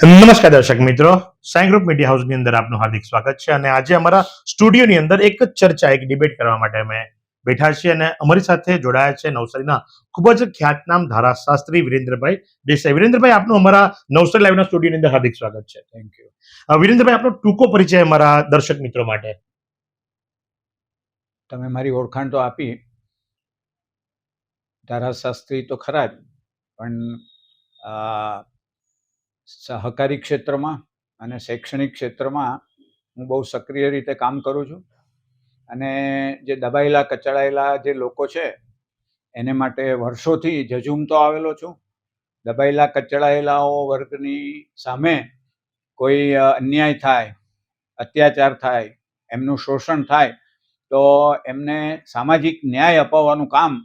નમસ્કાર દર્શક મિત્રો. ગ્રુપ મીડિયા હાઉસની અંદર આપનું હાર્દિક સ્વાગત છે અને આજે અમારા સ્ટુડિયોની અંદર એક ચર્ચા, એક ડિબેટ કરવા માટે અમે બેઠા છીએ અને અમારી સાથે જોડાયા છે નવસારીના ખૂબ જ ખ્યાતનામ ધારાશાસ્ત્રી વિરેન્દ્રભાઈ દેસાઈ. વિરેન્દ્રભાઈ, આપનું અમારા નવસારી લાઈવના સ્ટુડિયોની અંદર હાર્દિક સ્વાગત છે. થેન્ક યુ વિરેન્દ્રભાઈ, આપનો ટૂંકો પરિચય અમારા દર્શક મિત્રો માટે. તમે મારી ઓળખાણ તો આપી. ધારાશાસ્ત્રી તો ખરા જ, પણ સહકારી ક્ષેત્રમાં અને શૈક્ષણિક ક્ષેત્રમાં હું બહુ સક્રિય રીતે કામ કરું છું. અને જે દબાયેલા, કચડાયેલા જે લોકો છે, એને માટે વર્ષોથી ઝઝૂમતો આવેલો છું. દબાયેલા, કચડાયેલાઓ વર્ગની સામે કોઈ અન્યાય થાય, અત્યાચાર થાય, એમનું શોષણ થાય, તો એમને સામાજિક ન્યાય અપાવવાનું કામ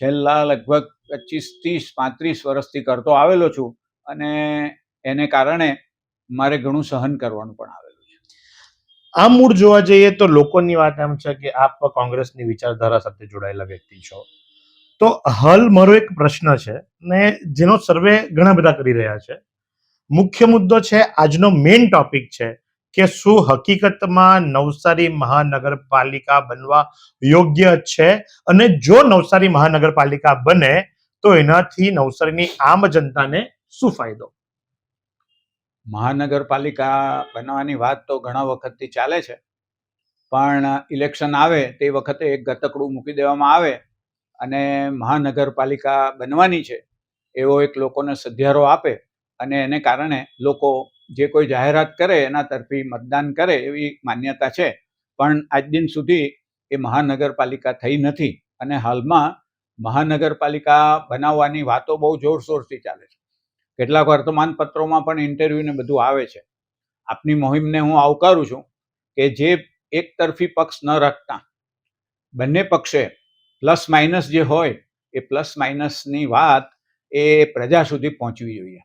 છેલ્લા લગભગ પચીસ, ત્રીસ, પાંત્રીસ વર્ષથી કરતો આવેલો છું. અને એને કારણે મારે ઘણું સહન કરવાનું પણ આવેલું છે. આમ મૂળ જોવા જઈએ તો લોકોની વાત એમ છે કે આપ કોંગ્રેસની વિચારધારા સાથે જોડાયેલા વ્યક્તિ છો. તો હાલ મારો એક પ્રશ્ન છે ને જેનો સર્વે ઘણા બધા કરી રહ્યા છે. મુખ્ય મુદ્દો છે આજનો મેઇન ટોપિક છે કે શું હકીકતમાં નવસારી મહાનગરપાલિકા બનવા યોગ્ય છે? અને જો નવસારી મહાનગરપાલિકા બને તો એનાથી નવસારીની આમ જનતાને શું ફાયદો? મહાનગરપાલિકા બનવાની વાત તો ઘણા વખતથી ચાલે છે, પણ ઇલેક્શન આવે તે વખતે એક ગતકડું મૂકી દેવામાં આવે અને મહાનગરપાલિકા બનવાની છે, એવો એક લોકોને સધિયારો આપે અને એને કારણે લોકો જે કોઈ જાહેરાત કરે એના તરફી મતદાન કરે એવી માન્યતા છે, પણ આજ દિન સુધી એ મહાનગરપાલિકા થઈ નથી અને હાલમાં મહાનગરપાલિકા બનાવવાની વાતો બહુ જોરશોરથી ચાલે છે. કેટલાક વર્તમાનપત્રોમાં પણ ઇન્ટરવ્યૂ ને બધું આવે છે. આપની મોહિમને હું આવકારું છું કે જે એક તરફી પક્ષ ન રાખતા, બંને પક્ષે પ્લસ માઇનસ જે હોય, એ પ્લસ માઇનસની વાત એ પ્રજા સુધી પહોંચવી જોઈએ.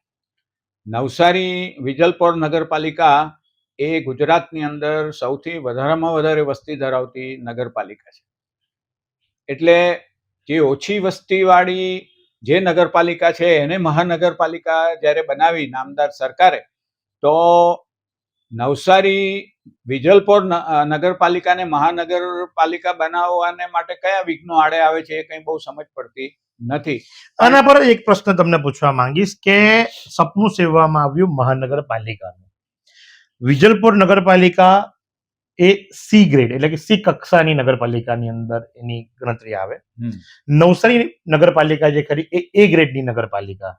નવસારી વિજલપોર નગરપાલિકા એ ગુજરાતની અંદર સૌથી વધારેમાં વધારે વસ્તી ધરાવતી નગરપાલિકા છે. એટલે જે ઓછી વસ્તીવાળી જે નગરપાલિકા છે, એને મહાનગરપાલિકા જ્યારે બનાવી નામદાર સરકારે, તો નવસારી, વિજલપોર નગરપાલિકાને મહાનગરપાલિકા બનાવવાને માટે કયા વિઘ્નો આડે આવે છે એ કંઈ બહુ સમજ પડતી નથી. આના પર એક પ્રશ્ન તમને પૂછવા માંગીશ કે સપનું સેવવામાં આવ્યું મહાનગરપાલિકાનું. વિજલપુર નગરપાલિકા એ સી ગ્રેડ એટલે કે સી કક્ષાની નગરપાલિકાની અંદર એની ગણતરી આવે. નવસારી નગરપાલિકા જે ખરી એ એ ગ્રેડની નગરપાલિકા.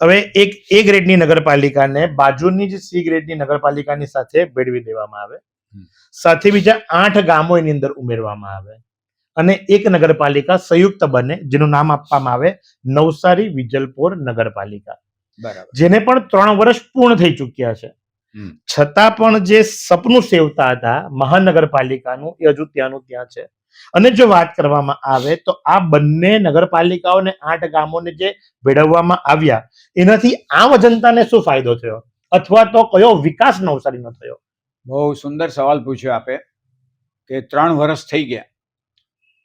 હવે એક એ ગ્રેડની નગરપાલિકાને બાજુની જે સી ગ્રેડની નગરપાલિકાની સાથે ભેળવી દેવામાં આવે. સાથે બીજા આઠ ગામો એની અંદર ઉમેરવામાં આવે. અને એક નગરપાલિકા સંયુક્ત બને જેનું નામ આપવામાં આવે નવસારી વિજલપોર નગરપાલિકા. બરાબર. જેને પણ ત્રણ વર્ષ પૂર્ણ થઈ ચૂક્યા છે. છતાં પણ જે સપનું સેવતા હતા મહાનગરપાલિકાનું એ હજુ ત્યાંનું ત્યાં છે. અને જો વાત કરવામાં આવે તો આ બંને નગરપાલિકાઓને આઠ ગામોને જે ભેળવવામાં આવ્યા એનાથી આમ જનતાને શું ફાયદો થયો? અથવા તો કયો વિકાસ નવસારીનો થયો? બહુ સુંદર સવાલ પૂછ્યો આપે કે ત્રણ વર્ષ થઈ ગયા.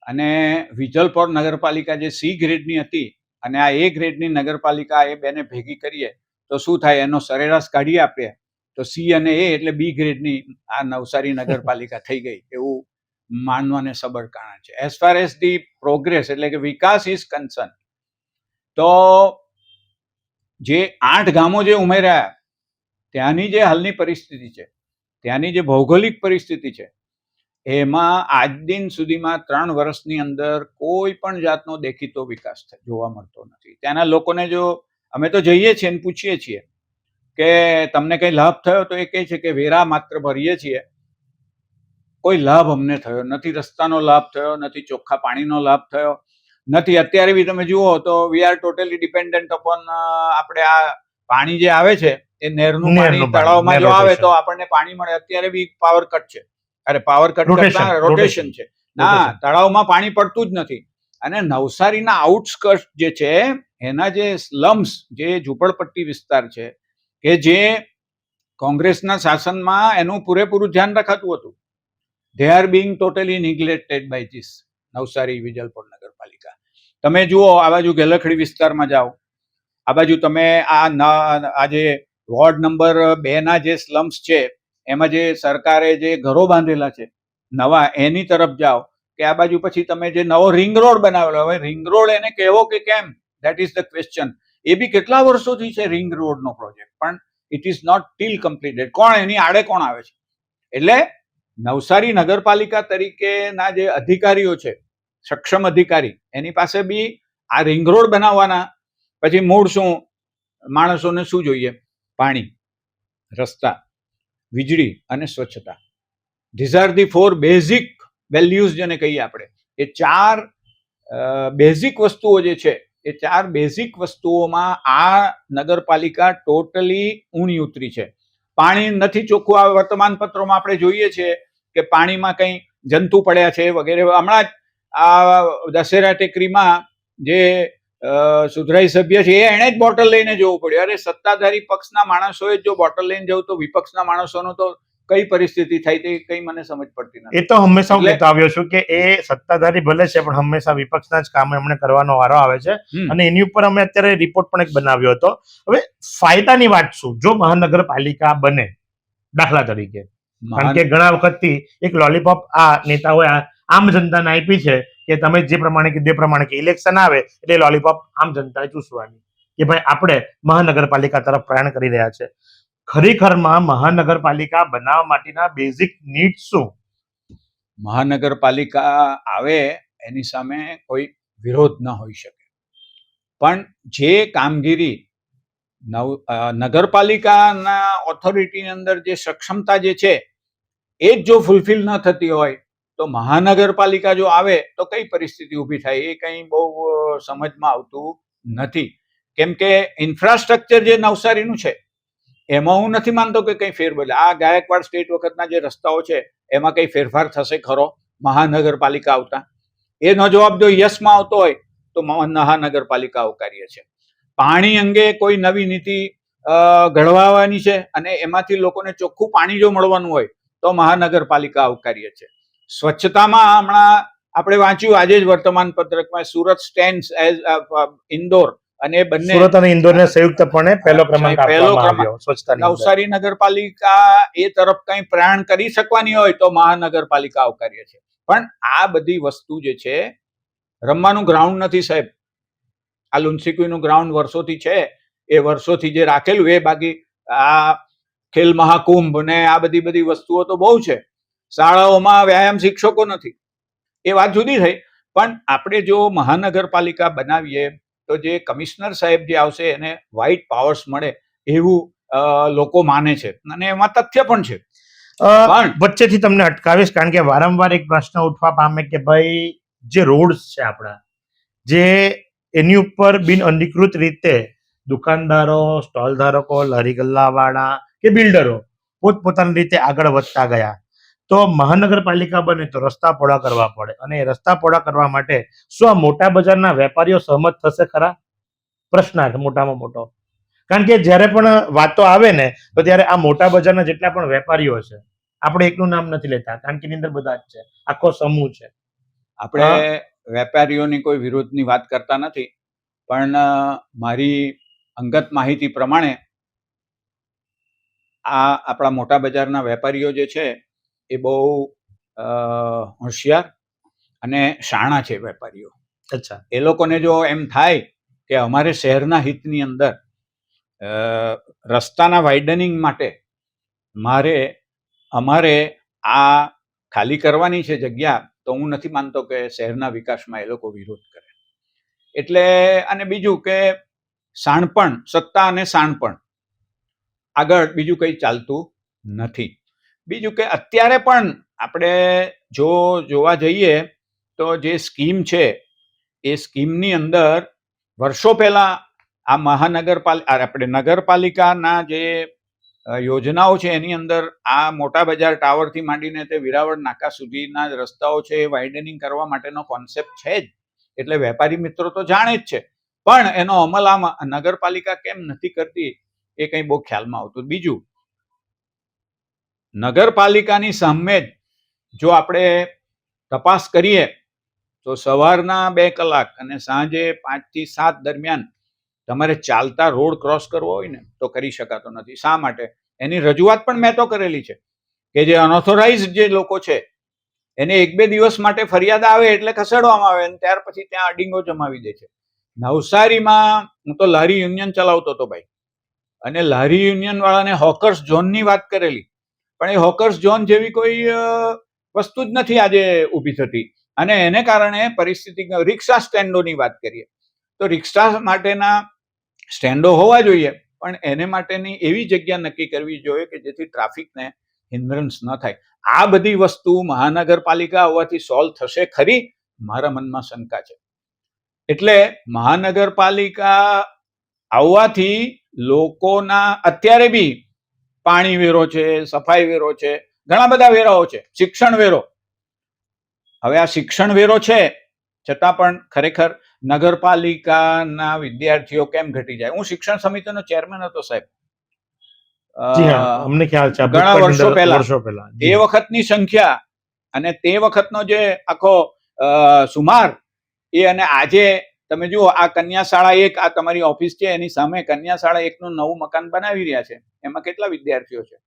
અને વિજલપોર નગરપાલિકા જે સી ગ્રેડની હતી અને આ એ ગ્રેડની નગરપાલિકા એ બેને ભેગી કરીએ તો શું થાય? એનો સરેરાશ કાઢી આપીએ. તો સી અને એ એટલે બી ગ્રેડની આ નવસારી નગરપાલિકા થઈ ગઈ, એવું માનવાને સબર કારણ છે. As far as the progress એટલે કે વિકાસ ઇઝ કન્સર્ન તો જે આઠ ગામો જે ઉમેર્યા, ત્યાંની જે હાલની પરિસ્થિતિ છે, ત્યાંની જે ભૌગોલિક પરિસ્થિતિ છે, એમાં આજ દિન સુધીમાં ત્રણ વર્ષની અંદર કોઈ પણ જાતનો દેખીતો વિકાસ જોવા મળતો નથી. ત્યાંના લોકોને જો અમે તો જઈએ છીએ ને પૂછીએ છીએ કે તમને કંઈ લાભ થયો તો એ કહે છે કે વેરા માત્ર ભરીએ છીએ. કોઈ લાભ અમને થયો નથી રસ્તાનો લાભ થયો નથી ચોખ્ખા પાણીનો લાભ થયો નથી. અત્યારે બી તમે જુઓ તો we are totally dependent upon આપણે આ પાણી જે આવે છે એ નહેરનું પાણી પાણી, તળાવમાં જો આવે તો આપણને પાણી મળે. અત્યારે બી પાવર કટ છે. અરે પાવર કટ કરતા રોટેશન છે. ના તળાવમાં પાણી પડતું જ નથી. અને નવસારીના આઉટસ્કર્ટ જે છે એના જે સ્લમ્સ જે ઝૂંપડપટ્ટી વિસ્તાર છે કે જે કોંગ્રેસના શાસનમાં એનું પૂરેપૂરું ધ્યાન રખાતું હતું. They are being totally neglected by this Navsari Vijalpor Nagarpalika. તમે જુઓ, આ બાજુ ગેલખડી વિસ્તારમાં જાઓ. આ બાજુ તમે આ ન- આ જે વોર્ડ નંબર બેના જે સ્લમ્સ છે, એમાં જે સરકારે જે ઘરો બાંધેલા છે, નવા, એની તરફ જાઓ, કે આ બાજુ પછી તમે જે નવો રિંગ રોડ બનાવેલો, હવે રિંગ રોડ એને કહેવો કે કેમ? દેટ ઇઝ ધ ક્વેશ્ચન એ બી કેટલા વર્ષોથી છે રિંગ રોડનો પ્રોજેક્ટ? પણ it is not till completed કોણ એની આડે કોણ આવે છે? એટલે નવસારી નગરપાલિકા તરીકેના જે અધિકારીઓ છે, સક્ષમ અધિકારી, એની પાસે બી આ રિંગ રોડ બનાવવાના. પછી મૂળ શું? માણસોને શું જોઈએ? પાણી, રસ્તા, વીજળી અને સ્વચ્છતા. These are the four basic values જેને કહીએ આપણે. એ ચાર બેઝિક વસ્તુઓ જે છે એ ચાર બેઝિક વસ્તુઓમાં આ નગરપાલિકા ટોટલી ઊણી ઉતરી છે. પાણી નથી ચોખ્ખું આ વર્તમાન પત્રોમાં આપણે જોઈએ છીએ કે પાણીમાં કંઈ જંતુ પડ્યા છે વગેરે. હમણાં જ આ દશેરા ટેકરીમાં જે સુધરાઈ સભ્ય છે, એ એણે જ બોટલ લઈને જવું પડ્યું. અરે, સત્તાધારી પક્ષના માણસોએ જ જો બોટલ લઈને જવું તો વિપક્ષના માણસોનો તો કઈ પરિસ્થિતિ થઈ તે કઈ મને સમજ પડતી નથી. એ તો હંમેશા હું કહેતો આવ્યો છું કે એ સત્તાધારી ભલે છે પણ હંમેશા વિપક્ષના જ કામ એમણે કરવાનો વારો આવે છે. અને એની ઉપર અમે અત્યારે રિપોર્ટ પણ એક બનાવ્યો હતો. હવે ફાયદાની વાત શું? જો મહાનગરપાલિકા બને દાખલા તરીકે. કારણ કે ઘણા વખતથી એક લોલીપોપ આ નેતાઓએ આ- આમ જનતાને આપી છે કે તમે જે પ્રમાણે કીધું એ પ્રમાણે કે ઇલેક્શન આવે એટલે લોલીપોપ આમ જનતાએ ચૂસવાની. કે ભાઈ આપણે મહાનગરપાલિકા તરફ પ્રયાણ કરી રહ્યા છે. ખરેખરમાં મહાનગરપાલિકા બનાવવા માટેના બેઝિક નીડ શું? મહાનગરપાલિકા આવે એની સામે કોઈ વિરોધ ન હોઈ શકે. પણ જે કામગીરી નવ નગરપાલિકાના ઓથોરિટીની અંદર જે સક્ષમતા જે છે, એ જ જો ફૂલફિલ ન થતી હોય, તો મહાનગરપાલિકા જો આવે, તો કઈ પરિસ્થિતિ ઊભી થાય, એ કંઈ બહુ સમજમાં આવતું નથી. કેમ કે ઇન્ફ્રાસ્ટ્રક્ચર જે નવસારીનું છે એમાં હું નથી માનતો કે કંઈ ફેરબદલ. આ ગાયકવાડ સ્ટેટ વખતના જે રસ્તાઓ છે, એમાં કંઈ ફેરફાર થશે ખરો? મહાનગરપાલિકા આવતા. એનો જવાબ જો યસમાં આવતો હોય, તો મહાનગરપાલિકા આવકાર્ય છે. પાણી અંગે કોઈ નવી નીતિ ઘડવાની છે અને એમાંથી લોકોને ચોખ્ખું પાણી જો મળવાનું હોય, તો મહાનગરપાલિકા આવકાર્ય છે. સ્વચ્છતામાં હમણાં આપણે વાંચ્યું, આજે જ વર્તમાન પત્રકમાં, સુરત સ્ટેન્ડ એઝ ઇન્દોર અને બંને સુરત અને ઇન્દોરને સંયુક્તપણે પહેલો ક્રમાંક પહેલો ક્રમાંક. આવ્યો સ્વચ્છતાની નવસારી નગરપાલિકા એ તરફ કંઈ પ્રયાણ કરી શકવાની હોય તો મહાનગરપાલિકા આવકાર્ય છે. પણ આ બધી વસ્તુ જે છે રમવાનું ગ્રાઉન્ડ નથી સાહેબ. આ લુન્સીકુઈનું ગ્રાઉન્ડ વર્ષોથી છે. એ વર્ષોથી જે રાખેલું એ બાકી આ ખેલ મહાકુંભ ને આ બધી બધી વસ્તુઓ તો બહુ છે. શાળાઓમાં વ્યાયામ શિક્ષકો નથી. એ વાત જુદી થઈ. પણ આપણે જો મહાનગરપાલિકા બનાવીએ તો જે કમિશનર સાહેબ જે આવશે એને વ્હાઇટ પાવર્સ મળે એવું લોકો માને છે. અને એમાં તથ્ય પણ છે. વચ્ચેથી તમને અટકાવીશ કારણ કે વારંવાર એક પ્રશ્ન ઉઠવા પામે કે ભાઈ જે રોડ્સ છે આપણા જે એની ઉપર બિન અધિકૃત રીતે દુકાનદારો સ્ટોલ ધારકો લારી ગલ્લાવાળા કે બિલ્ડરો પોતપોતાની રીતે આગળ વધતા ગયા. તો મહાનગરપાલિકા બને તો રસ્તા પહોળા કરવા પડે. અને એ રસ્તા પહોળા કરવા માટે શું આ મોટા બજારના વેપારીઓ સહમત થશે ખરા? પ્રશ્નાર્થ મોટામાં મોટો. કારણ કે જ્યારે પણ વાતો આવે ને તો ત્યારે આ મોટા બજારના જેટલા પણ વેપારીઓ છે આપણે એકનું નામ નથી લેતા. કારણ કે એની અંદર બધા જ છે. આખો સમૂહ છે. આપણે વેપારીઓની કોઈ વિરોધની વાત કરતા નથી. પણ મારી અંગત માહિતી પ્રમાણે આ આપણા મોટા બજારના વેપારીઓ જે છે એ બહુ હોશિયાર અને શાણા છે વેપારીઓ. અચ્છા. એ લોકોને જો એમ થાય કે અમારે શહેરના હિતની અંદર રસ્તાના વાઇડનિંગ માટે મારે અમારે આ ખાલી કરવાની છે જગ્યા તો હું નથી માનતો કે શહેરના વિકાસમાં એ લોકો વિરોધ કરે. એટલે અને બીજું કે શાણપણ સત્તા અને શાણપણ આગળ બીજું કંઈ ચાલતું નથી. બીજું કે અત્યારે પણ આપણે જો જોવા જઈએ તો જે સ્કીમ છે, એ સ્કીમની અંદર વર્ષો પહેલાં આ મહાનગરપાલિકા આપણે નગરપાલિકાના જે યોજનાઓ છે, એની અંદર આ મોટા બજાર ટાવરથી માંડીને તે વિરાવળ નાકા સુધીના રસ્તાઓ છે, એ વાઇડનિંગ કરવા માટેનો કોન્સેપ્ટ છે જ. એટલે વેપારી મિત્રો તો જાણે જ છે. પણ એનો અમલ આમાં નગરપાલિકા કેમ નથી કરતી, એ કંઈ બહુ ખ્યાલમાં આવતું. બીજું નગરપાલિકાની સામે જ જો આપણે તપાસ કરીએ, તો સવારના બે કલાક અને સાંજે પાંચથી સાત દરમિયાન તમારે ચાલતા રોડ ક્રોસ કરવો હોય ને, તો કરી શકાતો નથી. શા માટે? એની રજૂઆત પણ મેં તો કરેલી છે કે જે અનઓથોરાઇઝ જે લોકો છે, એને એક બે દિવસ માટે ફરિયાદ આવે એટલે ખસેડવામાં આવે અને ત્યાર પછી ત્યાં અડિંગો જમાવી દે છે. નવસારીમાં હું તો લારી યુનિયન ચલાવતો હતો ભાઈ. અને લારી યુનિયન વાળાને હોકર્સ ઝોનની વાત કરેલી. પણ એ હોકર્સ ઝોન જેવી કોઈ વસ્તુ જ નથી આજે ઊભી થતી. અને એને કારણે પરિસ્થિતિ, રિક્ષા સ્ટેન્ડોની વાત કરીએ, તો રિક્ષા માટેના સ્ટેન્ડો હોવા જોઈએ, પણ એને માટેની એવી જગ્યા નક્કી કરવી જોઈએ કે જેથી ટ્રાફિકને હિન્દ્રન્સ ન થાય. આ બધી વસ્તુ મહાનગરપાલિકા હોવાથી સોલ્વ થશે ખરી, મારા મનમાં શંકા છે. એટલે મહાનગરપાલિકા આવવાથી લોકોના, અત્યારે બી પાણી વેરો છે સફાઈ વેરો છે ઘણા બધા વેરાઓ છે. શિક્ષણ વેરો. હવે આ શિક્ષણ વેરો છે છતાં પણ ખરેખર નગરપાલિકાના વિદ્યાર્થીઓ કેમ ઘટી જાય? હું શિક્ષણ સમિતિનો ચેરમેન હતો સાહેબ. અમને ખ્યાલ છે ઘણા વર્ષો પહેલા. તે વખતની સંખ્યા અને તે વખતનો જે આખો સુમાર એ અને આજે તમે જુઓ, આ કન્યા શાળા એક, આ તમારી ઓફિસ છે, એની સામે કન્યા શાળા એકનું નવું મકાન બનાવી રહ્યા છે. એમાં કેટલા વિદ્યાર્થીઓ છે?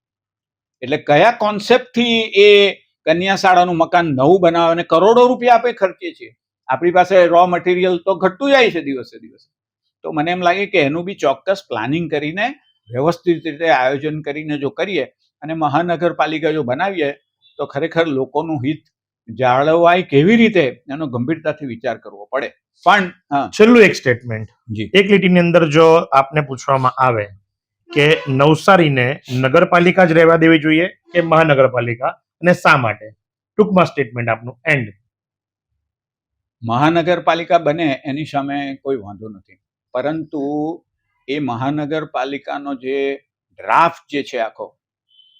એટલે કયા કોન્સેપ્ટથી એ કન્યા શાળાનું મકાન નવું બનાવે અને કરોડો રૂપિયા આપણે ખર્ચીએ છીએ? આપણી પાસે રો મટીરિયલ તો ઘટતું જાય છે દિવસે દિવસે. તો મને એમ લાગે કે એનું બી ચોક્કસ પ્લાનિંગ કરીને, વ્યવસ્થિત રીતે આયોજન કરીને જો કરીએ અને મહાનગરપાલિકા જો બનાવીએ, તો ખરેખર લોકોનું હિત જાળવાય કેવી રીતે એનો ગંભીરતાથી વિચાર કરવો પડે. પણ છેલ્લું એક સ્ટેટમેન્ટ જી. એક લીટીની અંદર જો આપને પૂછવામાં આવે કે નવસારીને નગરપાલિકા જ રહેવા દેવી જોઈએ કે મહાનગરપાલિકા? અને શા માટે? ટૂંકમાં સ્ટેટમેન્ટ આપનું એન્ડ મહાનગરપાલિકા બને એની સામે કોઈ વાંધો નથી. પરંતુ એ મહાનગરપાલિકાનો જે ડ્રાફ્ટ જે છે આખો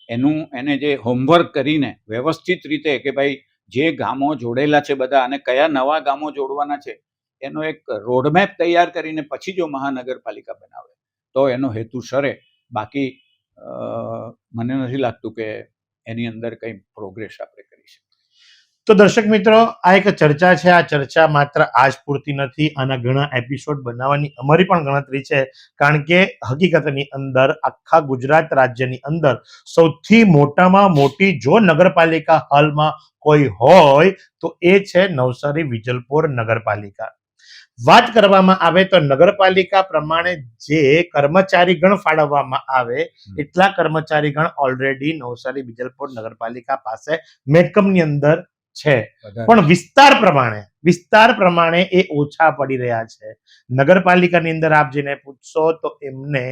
એનું એને જે હોમવર્ક કરીને વ્યવસ્થિત રીતે કે ભાઈ જે ગામો જોડેલા છે બધા અને કયા નવા ગામો જોડવાના છે, એનો એક રોડમેપ તૈયાર કરીને પછી જો મહાનગરપાલિકા બનાવે, તો એનો હેતુ સરે. બાકી મને નથી લાગતું કે એની અંદર કંઈ પ્રોગ્રેસ આપણે તો દર્શક મિત્રો આ એક ચર્ચા છે. આ ચર્ચા માત્ર આજ પૂરતી નથી આના ઘણા એપિસોડ બનાવવાની અમારી પણ ગણતરી છે. કારણ કે હકીકતની અંદર આખા ગુજરાત રાજ્યની અંદર સૌથી મોટામાં મોટી જો નગરપાલિકા હાલમાં કોઈ હોય તો એ છે નવસારી વિજલપોર નગરપાલિકા. વાત કરવામાં આવે તો નગરપાલિકા પ્રમાણે જે કર્મચારી ગણ ફાળવવામાં આવે એટલા કર્મચારી ગણ ઓલરેડી નવસારી વિજલપોર નગરપાલિકા પાસે મહેકમની અંદર છે. પણ વિસ્તાર પ્રમાણે વિસ્તાર પ્રમાણે એ ઓછા પડી રહ્યા છે. નગરપાલિકાની અંદર આપ જેને પૂછશો તો એમને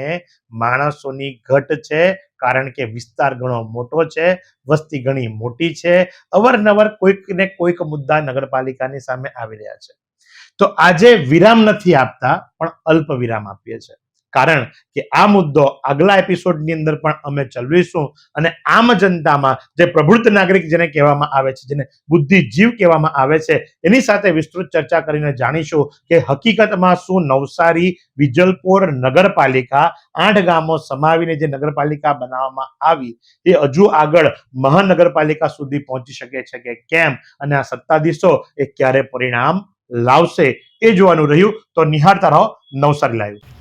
માણસોની ઘટ છે કારણ કે વિસ્તાર ઘણો મોટો છે વસ્તી ઘણી મોટી છે. અવારનવાર કોઈક ને કોઈક મુદ્દા નગરપાલિકાની સામે આવી રહ્યા છે. તો આજે વિરામ નથી આપતા પણ અલ્પ વિરામ આપીએ છીએ. કારણ કે આ મુદ્દો આગલા એપિસોડની અંદર પણ અમે ચલાવીશું અને આમ જનતામાં જે પ્રબુદ્ધ નાગરિક જેને કહેવામાં આવે છે, જેને બુદ્ધિજીવ કહેવામાં આવે છે, એની સાથે વિસ્તૃત ચર્ચા કરીને જાણીશું કે હકીકતમાં શું નવસારી, વિજલપોર નગરપાલિકા, આઠ ગામો સમાવીને જે નગરપાલિકા બનાવવામાં આવી, એ હજુ આગળ મહાનગરપાલિકા સુધી પહોંચી શકે છે કે કેમ? અને આ સત્તાધીશો એ ક્યારે પરિણામ લાવશે એ જોવાનું રહ્યું. તો નિહાળતા રહો નવસારી લાઈવ.